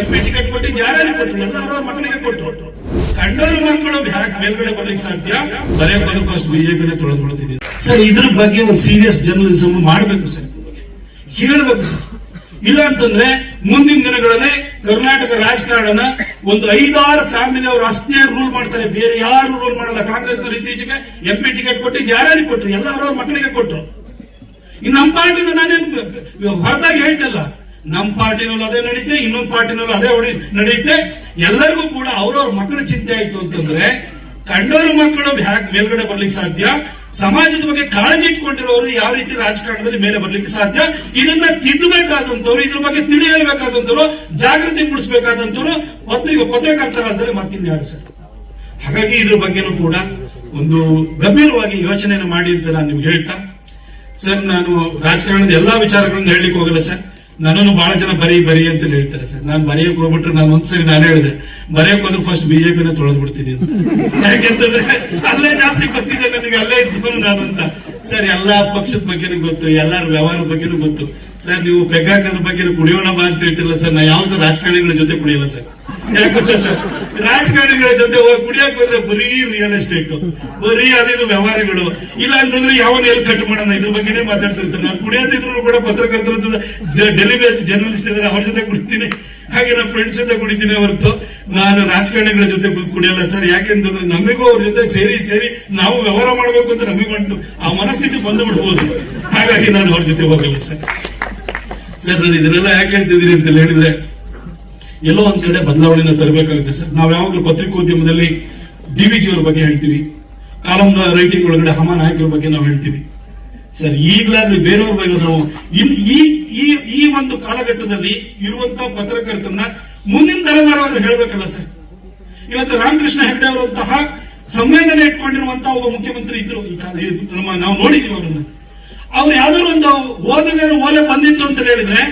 M P ticket ಕೊಟ್ಟು ಯಾರ್ಯಾರು ಕೊಟ್ಟರು ಮಕ್ಕಳಿಗೆ ಕೊಟ್ಟರು. ಕಂಡೋರು ಮಕ್ಕಳು ಹ್ಯಾಕ್ ಮೇಲ್ಗಡೆ ಬರ್ಲಿಕ್ಕೆ ಸಾಧ್ಯ? ಬರೇ ಬಂದು ಫಸ್ಟ್ ಬಿಜೆಪಿನ ತೊಳೆದ್ಬಿಡ್ತಿದ್ದೀವಿ ಸರ್, ಇದ್ರ ಬಗ್ಗೆ ಒಂದು ಸೀರಿಯಸ್ ಜರ್ನಲಿಸಮ್ ಮಾಡಬೇಕು ಸರ್. ಹೇಳ್ಬೇಕು ಸರ್. ಇಲ್ಲ ಅಂತಂದ್ರೆ ಮುಂದಿನ ದಿನಗಳಲ್ಲಿ ಕರ್ನಾಟಕ ರಾಜಕಾರಣ ಒಂದು ಐದಾರು ಫ್ಯಾಮಿಲಿ ಅವರು ಅಷ್ಟೇ ರೂಲ್ ಮಾಡ್ತಾರೆ. ಬೇರೆ ಯಾರು ರೂಲ್ ಮಾಡಲ್ಲ. ಕಾಂಗ್ರೆಸ್ನವರು ಇತ್ತೀಚೆಗೆ ಎಂ ಪಿ ಟಿಕೆಟ್ ಕೊಟ್ಟಿದ್ದು ಯಾರ್ಯಾರಿಗೆ ಕೊಟ್ಟರು? ಎಲ್ಲ ಅವ್ರ ಮಕ್ಕಳಿಗೆ ಕೊಟ್ರು ಇನ್ನು ನಮ್ಮ ಪಾರ್ಟಿನ ನಾನೇನು ಹೊರದಾಗಿ ಹೇಳ್ತಲ್ಲ ನಮ್ಮ ಪಾರ್ಟಿನಲ್ಲೂ ಅದೇ ನಡೀತೆ, ಇನ್ನೊಂದು ಪಾರ್ಟಿನಲ್ಲೂ ಅದೇ ಹೊಡಿ ನಡೆಯುತ್ತೆ ಎಲ್ಲರಿಗೂ ಕೂಡ ಅವ್ರವ್ರ ಮಕ್ಕಳ ಚಿಂತೆ ಆಯ್ತು ಅಂತಂದ್ರೆ, ಕಂಡೋರ ಮಕ್ಕಳು ಹ್ಯಾಕ್ ಮೇಲ್ಗಡೆ ಬರ್ಲಿಕ್ಕೆ ಸಾಧ್ಯ? ಸಮಾಜದ ಬಗ್ಗೆ ಕಾಳಜಿ ಇಟ್ಕೊಂಡಿರೋರು ಯಾವ ರೀತಿ ರಾಜಕಾರಣದಲ್ಲಿ ಮೇಲೆ ಬರ್ಲಿಕ್ಕೆ ಸಾಧ್ಯ? ಇದನ್ನ ತಿದ್ದಬೇಕಾದಂತವ್ರು ಇದ್ರ ಬಗ್ಗೆ ತಿಳಿ ಹೇಳ್ಬೇಕಾದಂತವ್ರು ಜಾಗೃತಿ ಮೂಡಿಸಬೇಕಾದಂತವ್ರು ಪತ್ರಿಕೆ ಪತ್ರಕರ್ತರಾದರೆ ಮತ್ತಿನ್ಯಾರು ಸರ್? ಹಾಗಾಗಿ ಇದ್ರ ಬಗ್ಗೆನೂ ಕೂಡ ಒಂದು ಗಂಭೀರವಾಗಿ ಯೋಚನೆಯನ್ನು ಮಾಡಿ ಅಂತ ನಾನು ನಿಮ್ಗೆ ಹೇಳ್ತಾ, ಸರ್, ನಾನು ರಾಜಕಾರಣದ ಎಲ್ಲಾ ವಿಚಾರಗಳನ್ನು ಹೇಳಲಿಕ್ಕೆ ಹೋಗಲ್ಲ ಸರ್. ನನ್ನನ್ನು ಬಹಳ ಜನ ಬರೀ, ಬರಿ ಅಂತ ಹೇಳ್ತಾರೆ ಸರ್. ನಾನು ಬರೆಯಕ್ಕೆ ಹೋಗ್ಬಿಟ್ರೆ ನಾನು ಒಂದ್ಸರಿ ನಾನು ಹೇಳಿದೆ, ಬರೆಯಕ್ಕೆ ಹೋದ್ರೆ ಫಸ್ಟ್ ಬಿಜೆಪಿನ ತೊಳೆದು ಬಿಡ್ತೀನಿ ಅಂತ. ಯಾಕೆಂತಂದ್ರೆ ಅಲ್ಲೇ ಜಾಸ್ತಿ ಗೊತ್ತಿದೆ ನನಗೆ, ಅಲ್ಲೇ ಇದ್ದು ನಾನು ಅಂತ ಸರ್, ಎಲ್ಲಾ ಪಕ್ಷದ ಬಗ್ಗೆನೂ ಗೊತ್ತು, ಎಲ್ಲರ ವ್ಯವಹಾರ ಬಗ್ಗೆನೂ ಗೊತ್ತು. ಸರ್, ನೀವು ಪೆಗ್ಗಾಕದ್ರ ಬಗ್ಗೆ ಕುಡಿಯೋಣ ಬಾ ಅಂತ ಹೇಳ್ತಿರಲ್ಲ ಸರ್, ನಾ ಯಾವ್ದು ರಾಜಕಾರಣಿಗಳ ಜೊತೆ ಕುಡಿಯಲ್ಲ ಸರ್. ಯಾಕೆ ಸರ್? ರಾಜಕಾರಣಿಗಳ ಜೊತೆ ಹೋಗಿ ಕುಡಿಯಕ್ ಹೋದ್ರೆ ಬರೀ ರಿಯಲ್ ಎಸ್ಟೇಟ್ ಬರೀ ಅದಿದು ವ್ಯವಹಾರಗಳು. ಇಲ್ಲ ಅಂತಂದ್ರೆ ಯಾವನ ಎಲ್ಲಿ ಕಟ್ ಮಾಡೋಣ? ಇದ್ರ ಬಗ್ಗೆನೇ ಮಾತಾಡ್ತಿರ್ತಾರೆ. ನಾನು ಕುಡಿಯೋದಿದ್ರು ಕೂಡ ಪತ್ರಕರ್ತರ ಡೆಲಿ ಬೇಸ್ಡ್ ಜರ್ನಲಿಸ್ಟ್ ಇದ್ದಾರೆ ಅವ್ರ ಜೊತೆ ಕುಡಿತೀನಿ. ಹಾಗೆ ನನ್ನ ಫ್ರೆಂಡ್ಸ್ ಜೊತೆ ಕುಡಿತೀನಿ ಹೊರತು. ನಾನು ರಾಜಕಾರಣಿಗಳ ಜೊತೆ ಕುಡಿಯಲ್ಲ ಸರ್. ಯಾಕೆಂತಂದ್ರೆ ನಮಗೂ ಅವ್ರ ಜೊತೆ ಸೇರಿ ಸೇರಿ ನಾವು ವ್ಯವಹಾರ ಮಾಡ್ಬೇಕು ಅಂತ ನಮಗೆ ಆ ಮನಸ್ಥಿತಿ ಬಂದು ಬಿಡ್ಬೋದು. ಹಾಗಾಗಿ ನಾನು ಅವ್ರ ಜೊತೆ ಹೋಗಲ್ಲ ಸರ್. ಸರ್, ನಾನು ಇದನ್ನೆಲ್ಲ ಯಾಕೆ ಹೇಳ್ತಿದ್ದೀನಿ ಅಂತ ಹೇಳಿದ್ರೆ, ಎಲ್ಲೋ ಒಂದ್ ಕಡೆ ಬದಲಾವಣೆನ ತರಬೇಕಾಗುತ್ತೆ ಸರ್. ನಾವು ಯಾವಾಗಲೂ ಪತ್ರಿಕೋದ್ಯಮದಲ್ಲಿ ಡಿ ವಿ ಜಿ ಅವ್ರ ಬಗ್ಗೆ ಹೇಳ್ತೀವಿ. ಕಾಲಮ್ ರೈಟಿಂಗ್ ಒಳಗಡೆ ಹಮ ನಾಯಕರ ಬಗ್ಗೆ ನಾವು ಹೇಳ್ತೀವಿ. ಸರ್, ಈಗಲಾದ್ರೂ ಬೇರೆಯವ್ರ ಬಗ್ಗೆ ನಾವು ಈ ಈ ಒಂದು ಕಾಲಘಟ್ಟದಲ್ಲಿ ಇರುವಂತ ಪತ್ರಕರ್ತರನ್ನ ಮುಂದಿನ ತಲೆಮಾರವರು ಹೇಳಬೇಕಲ್ಲ ಸರ್. ಇವತ್ತು ರಾಮಕೃಷ್ಣ ಹೆಗ್ಡೆ ಅವರಂತಹ ಸಂವೇದನೆ ಇಟ್ಕೊಂಡಿರುವಂತಹ ಒಬ್ಬ ಮುಖ್ಯಮಂತ್ರಿ ಇದ್ರು. ಈ ಕಾಲ ನಮ್ಮ, ನಾವು ನೋಡಿದೀವಿ ಅವರನ್ನ. ಅವ್ರು ಯಾವ್ದಾದ್ರು ಒಂದು ಓದುಗರ ಓಲೆ ಬಂದಿತ್ತು ಅಂತ ಹೇಳಿದ್ರೆ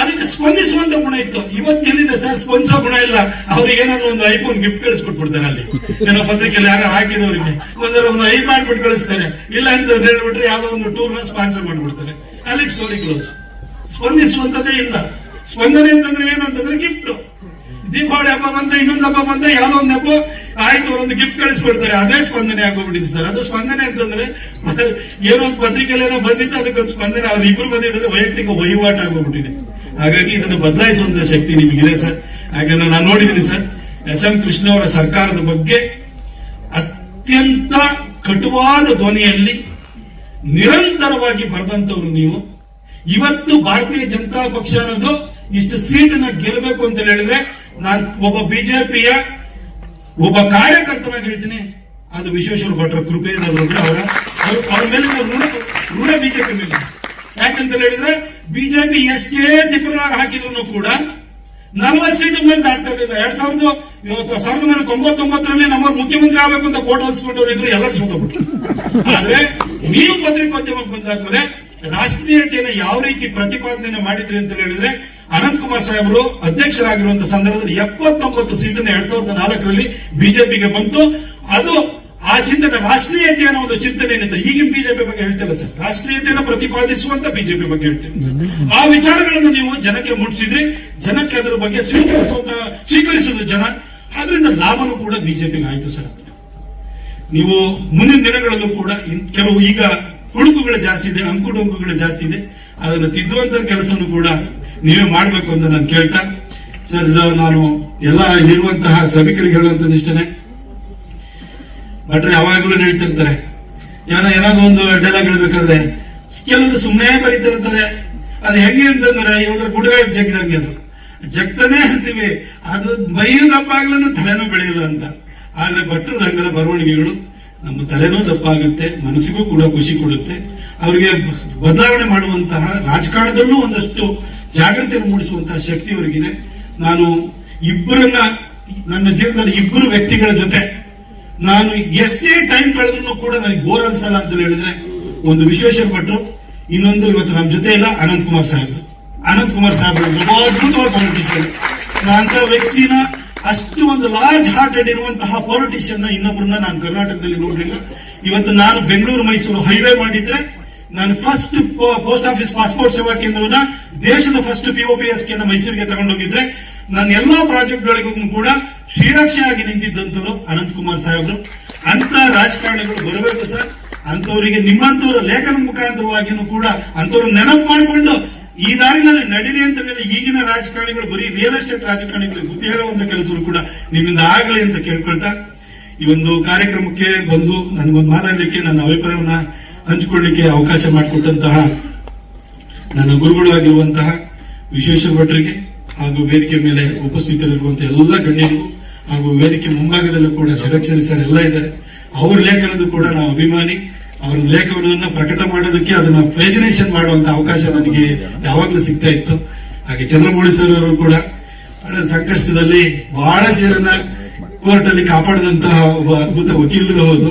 ಅದಕ್ಕೆ ಸ್ಪಂದಿಸುವಂತ ಗುಣ ಇತ್ತು. ಇವತ್ತು ಎಲ್ಲಿದೆ ಸರ್? ಸ್ಪಂದಿಸೋ ಗುಣ ಇಲ್ಲ. ಅವ್ರಿಗೆ ಏನಾದ್ರು ಒಂದು ಐಫೋನ್ ಗಿಫ್ಟ್ ಕಳಿಸ್ಬಿಟ್ಬಿಡ್ತಾರೆ ಅಲ್ಲಿ. ಏನೋ ಪತ್ರಿಕೆಯಲ್ಲಿ ಯಾರು ಹಾಕಿರೋರಿಗೆ. ಒಂದರ ಒಂದು ಐ ಮಾಡ್ಬಿಟ್ಟು ಕಳಿಸ್ತಾರೆ. ಇಲ್ಲ ಅಂತ ಹೇಳ್ಬಿಟ್ರೆ ಯಾವ್ದೋ ಒಂದು ಟೂರ್ನ ಸ್ಪಾನ್ಸರ್ ಮಾಡ್ಬಿಡ್ತಾರೆ. ಅಲ್ಲಿಗೆ ಸ್ಟೋರಿ ಕ್ಲೋಸ್ ಸ್ಪಂದಿಸುವಂತದ್ದೇ ಇಲ್ಲ. ಸ್ಪಂದನೆ ಅಂತಂದ್ರೆ ಏನು ಅಂತಂದ್ರೆ ಗಿಫ್ಟ್ ದೀಪಾವಳಿ ಹಬ್ಬ ಬಂದ ಇನ್ನೊಂದು ಹಬ್ಬ ಬಂದ ಯಾವ್ದೋ ಒಂದು ಹಬ್ಬ ಆಯ್ತು, ಅವರೊಂದು ಗಿಫ್ಟ್ ಕಳಿಸ್ಕೊಡ್ತಾರೆ ಅದೇ ಸ್ಪಂದನೆ ಆಗೋಗ್ಬಿಟ್ಟಿದೆ ಸರ್. ಅದು ಸ್ಪಂದನೆ ಅಂತಂದ್ರೆ, ಏನೋ ಒಂದು ಪತ್ರಿಕೆಯಲ್ಲಿ ಏನೋ ಬಂದಿತ್ತು, ಅದಕ್ಕೊಂದು ಸ್ಪಂದನೆ. ಅವ್ರು ಇಬ್ರು ಬಂದಿದ್ರೆ ವೈಯಕ್ತಿಕ ವಹಿವಾಟು ಆಗೋಗ್ಬಿಟ್ಟಿದೆ ಹಾಗಾಗಿ ಇದನ್ನು ಬದಲಾಯಿಸುವಂತ ಶಕ್ತಿ ನಿಮಗಿದೆ ಸರ್. ಯಾಕಂದ್ರೆ ನಾನು ನೋಡಿದ್ದೀನಿ ಸರ್. ಎಸ್ ಎಂ ಕೃಷ್ಣ ಅವರ ಸರ್ಕಾರದ ಬಗ್ಗೆ ಅತ್ಯಂತ ಕಟುವಾದ ಧ್ವನಿಯಲ್ಲಿ ನಿರಂತರವಾಗಿ ಬರೆದಂತವ್ರು ನೀವು. ಇವತ್ತು ಭಾರತೀಯ ಜನತಾ ಪಕ್ಷ ಅನ್ನೋದು ಇಷ್ಟು ಸೀಟನ್ನ ಗೆಲ್ಲಬೇಕು ಅಂತ ಹೇಳಿದ್ರೆ, ನಾನು ಒಬ್ಬ ಬಿಜೆಪಿಯ ಒಬ್ಬ ಕಾರ್ಯಕರ್ತನಾಗಿ ಹೇಳ್ತೀನಿ. ಅದು ವಿಶ್ವೇಶ್ವರ ಭಟ್ರ ಕೃಪೆ ಅವರ ಅವ್ರ- ಮೇಲೆ ಋಣ ಋಣ ಬಿಜೆಪಿ ಮೇಲೆ. ಯಾಕಂತ ಹೇಳಿದ್ರೆ ಬಿಜೆಪಿ ಎಷ್ಟೇ ದಿಬ್ಬರಾಗಿ ಹಾಕಿದ್ರು ಕೂಡ ನಲ್ವತ್ತು ಸೀಟ್ ಮೇಲೆ ದಾಟ್ತಾ ಇರಲಿಲ್ಲ. ಎರಡ್ ಸಾವಿರದ ಸಾವಿರದ ಒಂಬೈನೂರ ತೊಂಬತ್ತೊಂಬತ್ತರಲ್ಲಿ ನಮ್ಮ ಮುಖ್ಯಮಂತ್ರಿ ಆಗಬೇಕು ಅಂತ ಕೋಟ್ ಹೊಲಿಸ್ಕೊಂಡವ್ರು ಇದ್ರು, ಎಲ್ಲರೂ ಸೋತಬಿಟ್ರು ಆದ್ರೆ ನೀವು ಪತ್ರಿಕೋದ್ಯಮಕ್ಕೆ ಬಂದಾದ್ಮೇಲೆ ರಾಷ್ಟ್ರೀಯತೆಯನ್ನು ಯಾವ ರೀತಿ ಪ್ರತಿಪಾದನೆ ಮಾಡಿದ್ರಿ ಅಂತ ಹೇಳಿದ್ರೆ ಅನಂತ್ ಕುಮಾರ್ ಸಾಹೇಬರು ಅಧ್ಯಕ್ಷರಾಗಿರುವಂತಹ ಸಂದರ್ಭದಲ್ಲಿ ಎಪ್ಪತ್ತೊಂಬತ್ತು ಸೀಟನ್ನು ಎರಡ್ ಸಾವಿರದ ನಾಲ್ಕರಲ್ಲಿ ಬಿಜೆಪಿಗೆ ಬಂತು. ಅದು ಆ ಚಿಂತನೆ, ರಾಷ್ಟ್ರೀಯತೆ ಅನ್ನೋ ಒಂದು ಚಿಂತನೆ ಏನಿದೆ ಈಗಿನ ಬಿಜೆಪಿ ಬಗ್ಗೆ ಹೇಳ್ತಿಲ್ಲ ಸರ್. ರಾಷ್ಟ್ರೀಯತೆಯನ್ನು ಪ್ರತಿಪಾದಿಸುವಂತ ಬಿಜೆಪಿ ಬಗ್ಗೆ ಹೇಳ್ತೀನಿ. ಆ ವಿಚಾರಗಳನ್ನು ನೀವು ಜನಕ್ಕೆ ಮುಟ್ಟಿಸಿದ್ರಿ ಜನಕ್ಕೆ ಅದರ ಬಗ್ಗೆ ಸ್ವೀಕರಿಸುವಂತ, ಸ್ವೀಕರಿಸಿದ ಜನ ಅದರಿಂದ ಲಾಭನೂ ಕೂಡ ಬಿಜೆಪಿಗೆ ಆಯ್ತು ಸರ್. ನೀವು ಮುಂದಿನ ದಿನಗಳಲ್ಲೂ ಕೂಡ ಕೆಲವು ಈಗ ಹುಡುಕುಗಳು ಜಾಸ್ತಿ ಇದೆ, ಅಂಕುಡೊಂಕುಗಳು ಜಾಸ್ತಿ ಇದೆ. ಅದನ್ನು ತಿದ್ದುವಂತ ಕೆಲಸನೂ ಕೂಡ ನೀವೇ ಮಾಡಬೇಕು ಅಂತ ನಾನು ಕೇಳ್ತಾ, ಸರ್ ನಾನು ಎಲ್ಲ ಇರುವಂತಹ ಸಭಿಕರಿಗೆ ಹೇಳುವಂತದ್ದು ಇಷ್ಟನೇ ಭಟ್ರು, ಯಾವಾಗಲೂ ಹೇಳ್ತಿರ್ತಾರೆ ಏನೋ ಏನಾದ್ರು ಒಂದು ಡೈಲಾಗ್ ಹೇಳ್ಬೇಕಾದ್ರೆ, ಕೆಲವರು ಸುಮ್ಮನೆ ಬರೀತಿರ್ತಾರೆ ಅದು ಹೆಂಗೆ ಅಂತಂದ್ರೆ ಇವಾಗ ಗುಡ ಜಗ್ದಂಗೆ ಅದು. ಜಗ್ತಾನೆ ಅಂತೀವಿ ಅದು ಮೈಯೂ ದಪ್ಪ ಆಗ್ಲೂ ತಲೆನೂ ಬೆಳೆಯಲ್ಲ ಅಂತ. ಆದ್ರೆ ಭಟ್ರದ ಹಂಗಲ ಬರವಣಿಗೆಗಳು, ನಮ್ಮ ತಲೆನೂ ದಪ್ಪ ಆಗುತ್ತೆ ಮನಸ್ಸಿಗೂ ಕೂಡ ಖುಷಿ ಕೊಡುತ್ತೆ. ಅವರಿಗೆ ಬದಲಾವಣೆ ಮಾಡುವಂತಹ ರಾಜಕಾರಣದಲ್ಲೂ ಒಂದಷ್ಟು ಜಾಗೃತಿಯನ್ನು ಮೂಡಿಸುವಂತಹ ಶಕ್ತಿ ಅವರಿಗಿದೆ. ನಾನು ಇಬ್ಬರನ್ನ, ನನ್ನ ಜೀವನದಲ್ಲಿ ಇಬ್ಬರು ವ್ಯಕ್ತಿಗಳ ಜೊತೆ ನಾನು ಎಷ್ಟೇ ಟೈಮ್ ಕಳೆದ್ರು ಕೂಡ ನನಗೆ ಬೋರ್ ಅನ್ಸಲ್ಲ ಅಂತ ಹೇಳಿದ್ರೆ ಒಂದು ಭಟ್ರು ಇನ್ನೊಂದು ಇವತ್ತು ನಮ್ಮ ಜೊತೆ ಇಲ್ಲ, ಅನಂತ್ ಕುಮಾರ್ ಸಾಹೇಬ್ ಅನಂತ್ ಕುಮಾರ್ ಸಾಹೇಬ್ ಅದ್ಭುತವಾದ ಪೊಲಿಟಿಷಿಯನ್ ಅಂತ ವ್ಯಕ್ತಿನ ಅಷ್ಟು ಒಂದು ಲಾರ್ಜ್ ಹಾರ್ಟೆಡ್ ಇರುವಂತಹ ಪೊಲಿಟಿಷಿಯನ್ ಇನ್ನೊಬ್ಬರನ್ನ ನಾನು ಕರ್ನಾಟಕದಲ್ಲಿ ನೋಡ್ಲಿಲ್ಲ. ಇವತ್ತು ನಾನು ಬೆಂಗಳೂರು ಮೈಸೂರು ಹೈವೇ ಮಾಡಿದ್ರೆ ನಾನು ಫಸ್ಟ್ ಪೋಸ್ಟ್ ಆಫೀಸ್ ಪಾಸ್ಪೋರ್ಟ್ ಸೇವಾ ಕೇಂದ್ರವನ್ನ ದೇಶದ ಫಸ್ಟ್ ಪಿಒಪಿಎಸ್ ಕೇಂದ್ರ ಮೈಸೂರಿಗೆ ತಗೊಂಡೋಗಿದ್ರೆ ನನ್ನ ಎಲ್ಲಾ ಪ್ರಾಜೆಕ್ಟ್ಗಳಿಗೂ ಕೂಡ ಶ್ರೀರಕ್ಷೆಯಾಗಿ ನಿಂತಿದ್ದಂತವರು ಅನಂತ್ ಕುಮಾರ್ ಸಾಹೇಬ್ರು. ಅಂತ ರಾಜಕಾರಣಿಗಳು ಬರಬೇಕು ಸರ್. ಅಂತವರಿಗೆ ನಿಮ್ಮಂತವರ ಲೇಖನ ಮುಖಾಂತರವಾಗಿನೂ ಕೂಡ ಅಂತವ್ರು ನೆನಪು ಮಾಡಿಕೊಂಡು ಈ ದಾರಿನಲ್ಲಿ ನಡೀರಿ ಅಂತ ಈಗಿನ ರಾಜಕಾರಣಿಗಳು, ಬರೀ ರಿಯಲ್ ಎಸ್ಟೇಟ್ ರಾಜಕಾರಣಿಗಳಿಗೆ ಬುದ್ಧಿ ಹೇಳುವಂತ ಕೆಲಸಗಳು ಕೂಡ ನಿಮ್ಮಿಂದ ಆಗಲಿ ಅಂತ ಕೇಳ್ಕೊಳ್ತಾ ಈ ಒಂದು ಕಾರ್ಯಕ್ರಮಕ್ಕೆ ಬಂದು ನನಗೊಂದು ಮಾತಾಡಲಿಕ್ಕೆ ನನ್ನ ಅಭಿಪ್ರಾಯವನ್ನ ಹಂಚಿಕೊಳ್ಳಿಕ್ಕೆ ಅವಕಾಶ ಮಾಡಿಕೊಟ್ಟಂತಹ ನನ್ನ ಗುರುಗಳು ಆಗಿರುವಂತಹ ವಿಶ್ವೇಶ್ವರ ಭಟ್ರಿಗೆ ಹಾಗೂ ವೇದಿಕೆ ಮೇಲೆ ಉಪಸ್ಥಿತರಿರುವಂತಹ ಎಲ್ಲ ಗಣ್ಯರಿಗೂ ಹಾಗೂ ವೇದಿಕೆ ಮುಂಭಾಗದಲ್ಲೂ ಕೂಡ ಷಡಕ್ಷರಿ ಸರ್ ಎಲ್ಲ ಇದ್ದಾರೆ. ಅವ್ರ ಲೇಖನದ ಕೂಡ ನಾವು ಅಭಿಮಾನಿ. ಅವರ ಲೇಖನವನ್ನು ಪ್ರಕಟ ಮಾಡೋದಕ್ಕೆ ಅದನ್ನ ಪ್ರೇಜನೇಷನ್ ಮಾಡುವಂತ ಅವಕಾಶ ನನಗೆ ಯಾವಾಗಲೂ ಸಿಗ್ತಾ ಇತ್ತು. ಹಾಗೆ ಚಂದ್ರಮೌಳಿ ಸರ್ ಅವರು ಕೂಡ ಸಂಕಷ್ಟದಲ್ಲಿ ಬಹಳ ಜನರನ್ನ ಕೋರ್ಟ್ ಅಲ್ಲಿ ಕಾಪಾಡಿದಂತಹ ಒಬ್ಬ ಅದ್ಭುತ ವಕೀಲರು ಹೌದು.